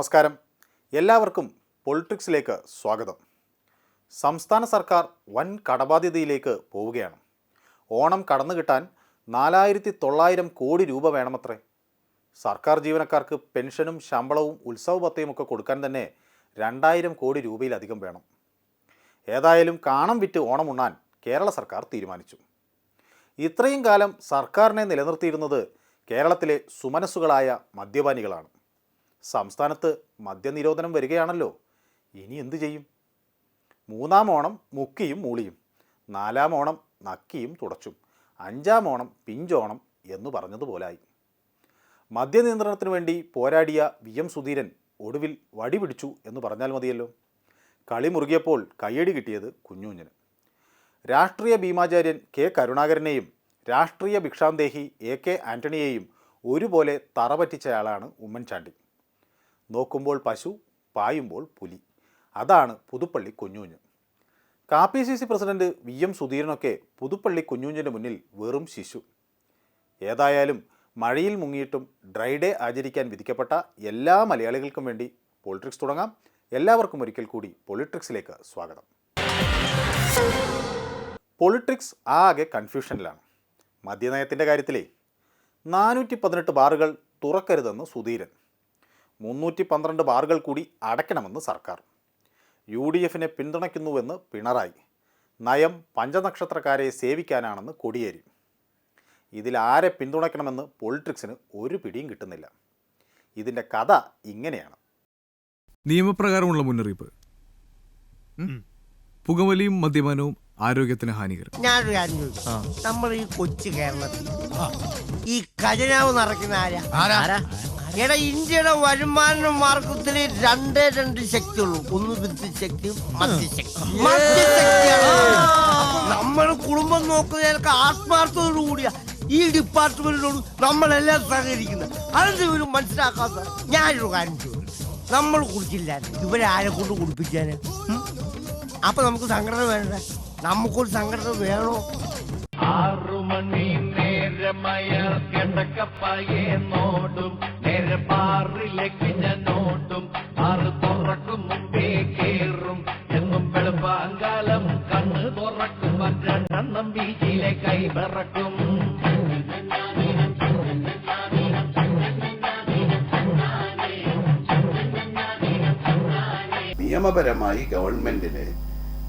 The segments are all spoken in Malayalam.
നമസ്കാരം. എല്ലാവർക്കും പൊളിറ്റിക്സിലേക്ക് സ്വാഗതം. സംസ്ഥാന സർക്കാർ വൻ കടബാധ്യതയിലേക്ക് പോവുകയാണ്. ഓണം കടന്നു കിട്ടാൻ നാലായിരത്തി തൊള്ളായിരം കോടി രൂപ വേണമത്രേ. സർക്കാർ ജീവനക്കാർക്ക് പെൻഷനും ശമ്പളവും ഉത്സവ ഒക്കെ കൊടുക്കാൻ തന്നെ രണ്ടായിരം കോടി രൂപയിലധികം വേണം. ഏതായാലും കാണം വിറ്റ് ഓണം ഉണ്ണാൻ കേരള സർക്കാർ തീരുമാനിച്ചു. ഇത്രയും കാലം സർക്കാരിനെ നിലനിർത്തിയിരുന്നത് കേരളത്തിലെ സുമനസ്സുകളായ മദ്യപാനികളാണ്. സംസ്ഥാനത്ത് മദ്യനിരോധനം വരികയാണല്ലോ. ഇനി എന്തു ചെയ്യും? മൂന്നാം ഓണം മുക്കിയും മൂളിയും നാലാം ഓണം നക്കിയും തുടച്ചും അഞ്ചാം ഓണം പിഞ്ചോണം എന്ന് പറഞ്ഞതുപോലായി. മദ്യനിയന്ത്രണത്തിന് വേണ്ടി പോരാടിയ വി എം സുധീരൻ ഒടുവിൽ വടി പിടിച്ചു എന്ന് പറഞ്ഞാൽ മതിയല്ലോ. കളി മുറുകിയപ്പോൾ കയ്യടി കിട്ടിയത് കുഞ്ഞുഞ്ഞിന്. രാഷ്ട്രീയ ഭീമാചാര്യൻ കെ കരുണാകരനെയും രാഷ്ട്രീയ ഭിക്ഷാന്തേഹി എ കെ ആന്റണിയെയും ഒരുപോലെ തറപറ്റിച്ചയാളാണ് ഉമ്മൻചാണ്ടി. നോക്കുമ്പോൾ പശു പായുമ്പോൾ പുലി. അതാണ് Puthuppally കുഞ്ഞുഞ്ഞ്. K P C C president V M സുധീരനൊക്കെ Puthuppally കുഞ്ഞുഞ്ഞിന്റെ മുന്നിൽ വെറും ശിശു. ഏതായാലും മഴയിൽ മുങ്ങിയിട്ടും ഡ്രൈ ഡേ ആചരിക്കാൻ വിധിക്കപ്പെട്ട എല്ലാ മലയാളികൾക്കും വേണ്ടി പോളിട്രിക്സ് തുടങ്ങാം. എല്ലാവർക്കും ഒരിക്കൽ കൂടി പൊളിട്രിക്സിലേക്ക് സ്വാഗതം. പൊളിട്രിക്സ് ആകെ കൺഫ്യൂഷനിലാണ്. മദ്യനയത്തിന്റെ കാര്യത്തിലേ നാനൂറ്റി പതിനെട്ട് ബാറുകൾ തുറക്കരുതെന്ന് സുധീരൻ. മുന്നൂറ്റി പന്ത്രണ്ട് ബാറുകൾ കൂടി അടയ്ക്കണമെന്ന് സർക്കാർ. യു ഡി എഫിനെ പിന്തുണയ്ക്കുന്നുവെന്ന് പിണറായി. നയം പഞ്ചനക്ഷത്രക്കാരെ സേവിക്കാനാണെന്ന് കൊടിയേരി. ഇതിൽ ആരെ പിന്തുണയ്ക്കണമെന്ന് പൊളിറ്റിക്സിന് ഒരു പിടിയും കിട്ടുന്നില്ല. ഇതിന്റെ കഥ ഇങ്ങനെയാണ്. നിയമപ്രകാരമുള്ള മുന്നറിയിപ്പ്. പുകവലിയും മദ്യപാനവും ആരോഗ്യത്തിന് ഹാനികരം. ഞാനൊരു കാര്യം ചോദിച്ചു. നമ്മൾ ഈ കൊച്ചു കേരളത്തിൽ ഈ ഖജനാവ് നിറയ്ക്കുന്ന ആരാ? എടാ ഇന്ത്യയുടെ വരുമാന മാർഗത്തിൽ രണ്ടേ രണ്ട് ശക്തിയുള്ളൂ. ഒന്ന് മദ്യശക്തി മദ്യശക്തിയാണ് നമ്മൾ കുടുംബം നോക്കുന്നതിനൊക്കെ ആത്മാർത്ഥതയോട് കൂടിയ ഈ ഡിപ്പാർട്ട്മെന്റിനോട് നമ്മളെല്ലാം സഹകരിക്കുന്നത്. അതെന്ത് ഇവരും മനസ്സിലാക്കാത്ത ഞാനൊരു കാര്യം ചോദിക്കും. നമ്മൾ കുടിച്ചില്ല ഇവരെ ആരെ കൊണ്ട് കുടിപ്പിക്കാൻ? അപ്പൊ നമുക്ക് സംഘടന വേണ്ട? നമുക്കൊരു സംഘടന വേണോ? നേരമയ കിടക്കപ്പായെ നോടും. നേരെ ബാറിലേക്ക് ഞാൻ നോടും ആറ് തുറക്കും മുമ്പേ കേറും. എന്നും വെളുപ്പാങ്കാലം കണ്ണ് തുറക്കും രണ്ടെണ്ണം ബീച്ചിലെ കൈ വിറക്കും. നിയമപരമായി ഗവൺമെന്റിന്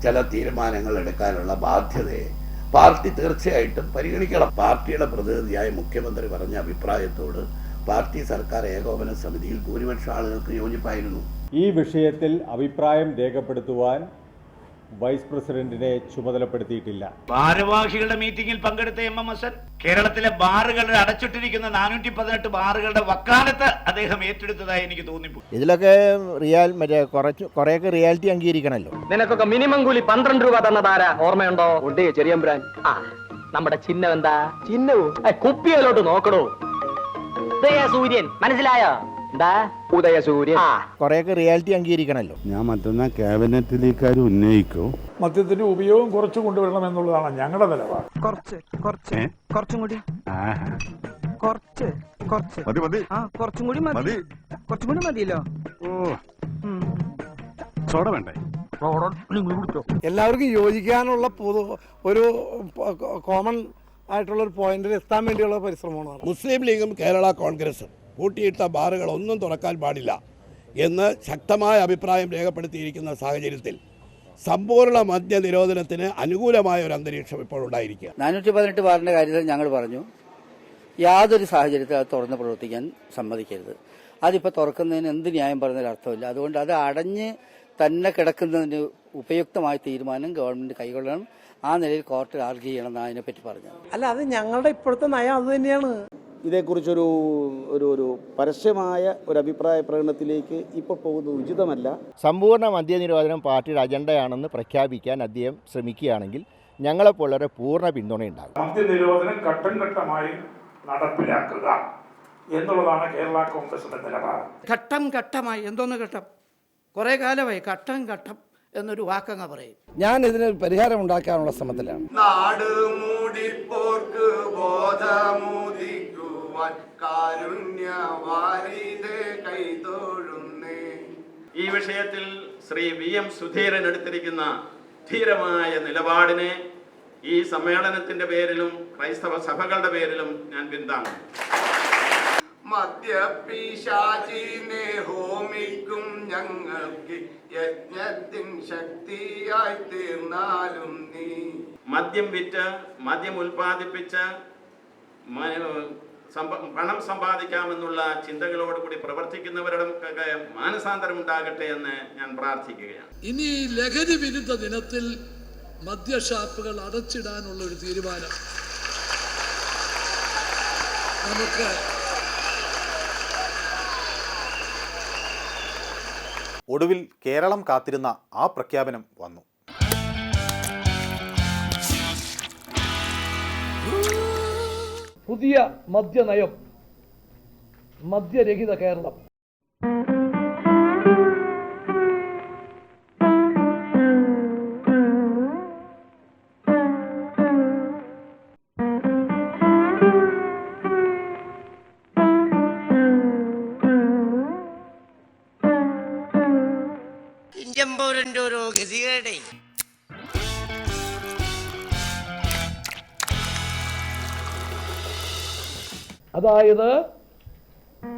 ചില തീരുമാനങ്ങൾ എടുക്കാനുള്ള ബാധ്യതയെ പാർട്ടി തീർച്ചയായിട്ടും പരിഗണിക്കണം. പാർട്ടിയുടെ പ്രതിനിധിയായ മുഖ്യമന്ത്രി പറഞ്ഞ അഭിപ്രായത്തോട് പാർട്ടി സർക്കാർ ഏകോപന സമിതിയിൽ ഭൂരിപക്ഷം ആളുകൾക്ക് യോജിപ്പായിരുന്നു. ഈ വിഷയത്തിൽ അഭിപ്രായം രേഖപ്പെടുത്തുവാൻ വൈസ് പ്രസിഡന്റിനെ ചുമതലപ്പെടുത്തിയിട്ടില്ല. ഭാരവാഹികളുടെ മീറ്റിംഗിൽ പങ്കെടുത്ത എം എം എസ് കേരളത്തിലെ ബാറുകളുടെ അടച്ചിട്ടിരിക്കുന്ന നാനൂറ്റി പതിനെട്ട് ബാറുകളുടെ വക്കാലത്ത് അദ്ദേഹം ഏറ്റെടുത്തതായി എനിക്ക് തോന്നിപ്പോ ഇതിലൊക്കെ റിയാൽ മറ്റേ കുറച്ച് കുറെയൊക്കെ റിയാലിറ്റി അംഗീകരിക്കണല്ലോ നിനക്കൊക്കെ മിനിമം കൂലി പന്ത്രണ്ട് രൂപ തന്നതാരാ? ഓർമ്മയുണ്ടോ? ഉണ്ട് ചെറിയമ്പ്രാൻ ആ നമ്മുടെ ചിഹ്നം എന്താ? ചിഹ്നവും. കുപ്പിയിലോട്ട് നോക്കണോ സൂര്യൻ മനസ്സിലായോ? എന്താ? ഉദയസൂര്യൻ. കുറെയൊക്കെ കുറേയൊക്കെ റിയാലിറ്റി അംഗീകരിക്കണല്ലോ. ഞാൻ മറ്റന്നാ ക്യാബിനറ്റിലേക്കാരും ഉന്നയിക്കും. മദ്യത്തിന്റെ ഉപയോഗം കുറച്ച് കൊണ്ടുവരണം എന്നുള്ളതാണ് ഞങ്ങളുടെ നിലപാട്. കുറച്ച് കുറച്ച് കുറച്ചും കൂടി. കുറച്ച് കുറച്ച്. മതി മതി. ആ കുറച്ചും കൂടി മതി. കുറച്ചും കൂടി മതിയല്ലോ. ഓ. സോഡ വേണ്ടേ? എല്ലാവർക്കും യോജിക്കാനുള്ള പൊതു ഒരു കോമൺ ആയിട്ടുള്ള ഒരു പോയിന്റിൽ എത്താൻ വേണ്ടിയുള്ള പരിശ്രമമാണ്. മുസ്ലിം ലീഗും കേരള കോൺഗ്രസും. പൂട്ടിയിട്ട ബാറുകളൊന്നും തുറക്കാൻ പാടില്ല എന്ന് ശക്തമായ അഭിപ്രായം രേഖപ്പെടുത്തിയിരിക്കുന്ന സാഹചര്യത്തിൽ സമ്പൂർണ മദ്യ നിരോധനത്തിന് അനുകൂലമായ ഒരു അന്തരീക്ഷം ഇപ്പോൾ ഉണ്ടായിരിക്കുക നാനൂറ്റി പതിനെട്ട് ബാറിന്റെ കാര്യത്തിൽ ഞങ്ങൾ പറഞ്ഞു യാതൊരു സാഹചര്യത്തിൽ അത് തുറന്ന് പ്രവർത്തിക്കാൻ സമ്മതിക്കരുത്. അതിപ്പോൾ തുറക്കുന്നതിന് എന്ത് ന്യായം പറഞ്ഞതിൽ അർത്ഥമില്ല. അതുകൊണ്ട് അത് അടഞ്ഞ് തന്നെ കിടക്കുന്നതിന് ഉപയുക്തമായ തീരുമാനം ഗവൺമെന്റ് കൈകൊള്ളണം ആ നിലയിൽ കോർട്ടിൽ ആർഗ്യ ചെയ്യണം എന്നാണ് അതിനെപ്പറ്റി പറഞ്ഞത്. അല്ല അത് ഞങ്ങളുടെ ഇപ്പോഴത്തെ നയം അത് തന്നെയാണ്. ഇതേക്കുറിച്ചൊരു ഒരു ഒരു പരസ്യമായ ഒരു അഭിപ്രായ പ്രകടനത്തിലേക്ക് ഇപ്പോൾ പോകുന്നത് ഉചിതമല്ല. സമ്പൂർണ മദ്യനിരോധനം പാർട്ടിയുടെ അജണ്ടയാണെന്ന് പ്രഖ്യാപിക്കാൻ അദ്ദേഹം ശ്രമിക്കുകയാണെങ്കിൽ ഞങ്ങളെപ്പോലൊരു പൂർണ പിന്തുണയുണ്ടാകും. മദ്യനിരോധനം ഘട്ടം ഘട്ടമായി നടപ്പിലാക്കുക എന്നുള്ളതാണ് കേരള കോൺഗ്രസിന്റെ നിലപാട്. ഘട്ടം ഘട്ടമായി എന്തോന്ന് ഘട്ടം? കുറെ കാലമായി ഘട്ടം ഘട്ടം എന്നൊരു വാക്കങ്ങ പറയും. ഞാൻ ഇതിന് പരിഹാരം ഉണ്ടാക്കാനുള്ള ശ്രമത്തിലാണ്. നാട് മൂടിപ്പോർക്ക് ബോധമോദിക്കുവാൻ കാരുണ്യവാരിതേ കൈതൊഴുന്നേ. ഈ വിഷയത്തിൽ ശ്രീ വി എം സുധീരൻ എടുത്തിരിക്കുന്ന ധീരമായ നിലപാടിനെ ഈ സമ്മേളനത്തിന്റെ പേരിലും ക്രൈസ്തവ സഭകളുടെ പേരിലും ഞാൻ പിന്താങ്ങും മദ്യപിശാചിനെ ഹോമിക്കും ഞങ്ങൾക്ക് യജ്ഞത്തിൻ ശക്തിയായി തീർന്നാലും നീ. മദ്യം വിറ്റ് മദ്യം ഉൽപ്പാദിപ്പിച്ച് പണം സമ്പാദിക്കാമെന്നുള്ള ചിന്തകളോടുകൂടി പ്രവർത്തിക്കുന്നവരുടെ മാനസാന്തരം ഉണ്ടാകട്ടെ എന്ന് ഞാൻ പ്രാർത്ഥിക്കുകയാണ്. ഇനി ലഹരി വിരുദ്ധ ദിനത്തിൽ മദ്യഷാപ്പുകൾ അടച്ചിടാനുള്ള ഒരു തീരുമാനം. നമുക്ക് ഒടുവിൽ കേരളം കാത്തിരുന്ന ആ പ്രഖ്യാപനം വന്നു. പുതിയ മദ്യനയം. മദ്യരഹിത കേരളം. ഇന്ത്യൻ പൗരന്റെ ഓരോ ഗതികേടേ. അതായത്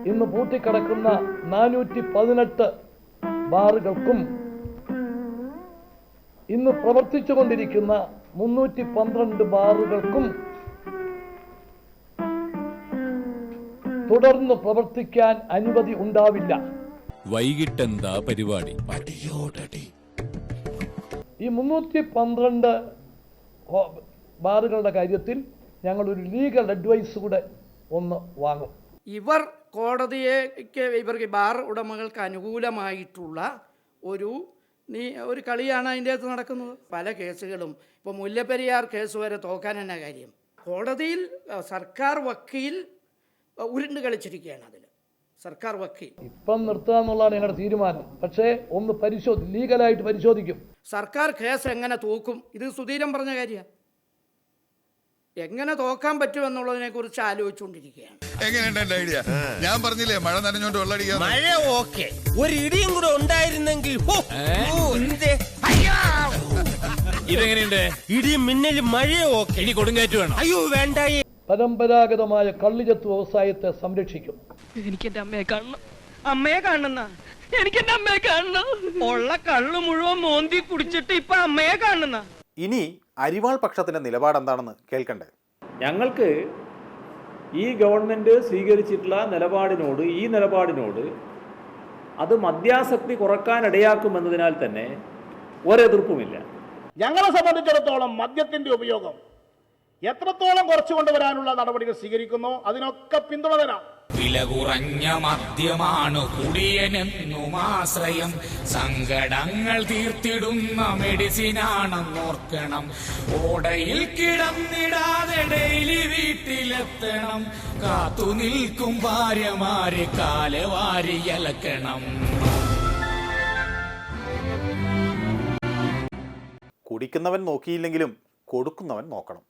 ഇന്ന് പൂട്ടിക്കിടക്കുന്ന നാനൂറ്റി പതിനെട്ട് ബാറുകൾക്കും ഇന്ന് പ്രവർത്തിച്ചുകൊണ്ടിരിക്കുന്ന മുന്നൂറ്റി പന്ത്രണ്ട് ബാറുകൾക്കും തുടർന്ന് പ്രവർത്തിക്കാൻ അനുമതി ഉണ്ടാവില്ല. വൈകിട്ടെന്താ പരിപാടി? ഈ മുന്നൂറ്റി പന്ത്രണ്ട് ബാറുകളുടെ കാര്യത്തിൽ ഞങ്ങളൊരു ലീഗൽ അഡ്വൈസ് കൂടെ ഒന്ന് വാങ്ങും. ഇവർ കോടതിയേക്ക് ഇവർക്ക് ബാർ ഉടമകൾക്ക് അനുകൂലമായിട്ടുള്ള ഒരു നീ ഒരു കളിയാണ് അതിന്റെ അകത്ത് നടക്കുന്നത്. പല കേസുകളും. ഇപ്പോൾ മുല്ലപ്പെരിയാർ കേസ് വരെ തോക്കാൻ തന്നെ കാര്യം? കോടതിയിൽ സർക്കാർ വക്കീൽ ഉരുണ്ട് കളിച്ചിരിക്കുകയാണ് അതിൽ സർക്കാർ വക്കീൽ. ഇപ്പം നിർത്തുക എന്നുള്ളതാണ് ഞങ്ങളുടെ തീരുമാനം. പക്ഷേ ഒന്ന് പരിശോധി ലീഗലായിട്ട് പരിശോധിക്കും. സർക്കാർ കേസ് എങ്ങനെ തോക്കും? ഇത് സുധീരം പറഞ്ഞ കാര്യമാണ് എങ്ങനെ തോക്കാൻ പറ്റുമെന്നുള്ളതിനെ കുറിച്ച് ആലോചിച്ചുകൊണ്ടിരിക്കുകയാണ്. എങ്ങനെയുണ്ട് എന്റെ ഐഡിയ? ഞാൻ പറഞ്ഞില്ലേ മഴ നനഞ്ഞോണ്ട് വെള്ളടിക്കാൻ മഴ ഓക്കെ. ഒരു ഇടിയും കൂടെ ഉണ്ടായിരുന്നെങ്കിൽ? ഇതെങ്ങനെയുണ്ട്? ഇടിയും മിന്നലും മഴയോ ഓക്കെ. ഇനി കൊടുങ്കാറ്റ് വേണം? അയ്യോ വേണ്ട പരമ്പരാഗതമായ കള്ളിജത്ത് വ്യവസായത്തെ സംരക്ഷിക്കും. എനിക്ക് എന്റെ അമ്മയെ കാണണം. അമ്മയെ കാണുന്ന എനിക്ക് എന്റെ അമ്മയെ കാണണം. ഉള്ള കള്ളു മുഴുവൻ മോന്തി കുടിച്ചിട്ട് ഇപ്പൊ അമ്മയെ കാണുന്ന ഇനി അരിവാൾ പക്ഷത്തിന്റെ നിലപാട് എന്താണെന്ന് കേൾക്കണ്ടേ? ഞങ്ങൾക്ക് ഈ ഗവൺമെന്റ് സ്വീകരിച്ചിട്ടുള്ള നിലപാടിനോട് ഈ നിലപാടിനോട് അത് മദ്യാസക്തി കുറയ്ക്കാൻ ഇടയാക്കുമെന്നതിനാൽ തന്നെ ഒരെതിർപ്പുമില്ല. ഞങ്ങളെ സംബന്ധിച്ചിടത്തോളം മദ്യത്തിന്റെ ഉപയോഗം എത്രത്തോളം കുറച്ചു കൊണ്ടുവരാനുള്ള നടപടികൾ സ്വീകരിക്കുന്നോ അതിനൊക്കെ പിന്തുണ തരാം. വില കുറഞ്ഞ മദ്യമാണ് കുടിയനെന്നും ആശ്രയം. സങ്കടങ്ങൾ തീർത്തിടുന്ന മെഡിസിനാണെന്നോർക്കണം. ഓടയിൽ കിടന്നിടാതെ ഡെയിലി വീട്ടിലെത്തണം. കാത്തു നിൽക്കും ഭാര്യമാരെ കാലവാരി അലക്കണം. കുടിക്കുന്നവൻ നോക്കിയില്ലെങ്കിലും കൊടുക്കുന്നവൻ നോക്കണം.